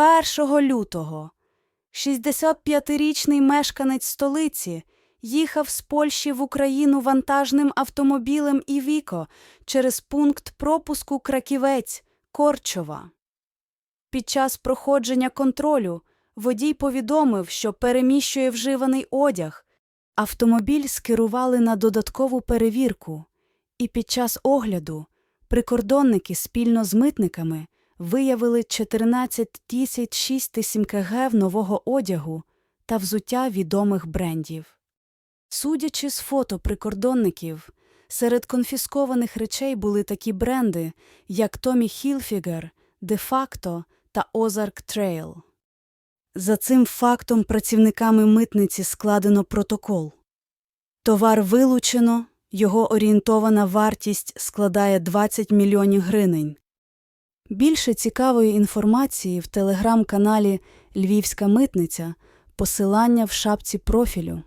1 лютого 65-річний мешканець столиці їхав з Польщі в Україну вантажним автомобілем Івіко через пункт пропуску Краківець Корчова. Під час проходження контролю водій повідомив, що переміщує вживаний одяг. Автомобіль скерували на додаткову перевірку, і під час огляду прикордонники спільно з митниками виявили 14 тисяч 6 кг нового одягу та взуття відомих брендів. Судячи з фото прикордонників, серед конфіскованих речей були такі бренди, як Hilfiger, De Facto та Ozark Trail. За цим фактом працівниками митниці складено протокол. Товар вилучено, його орієнтована вартість складає 20 мільйонів гривень. Більше цікавої інформації в телеграм-каналі Львівська митниця, посилання в шапці профілю.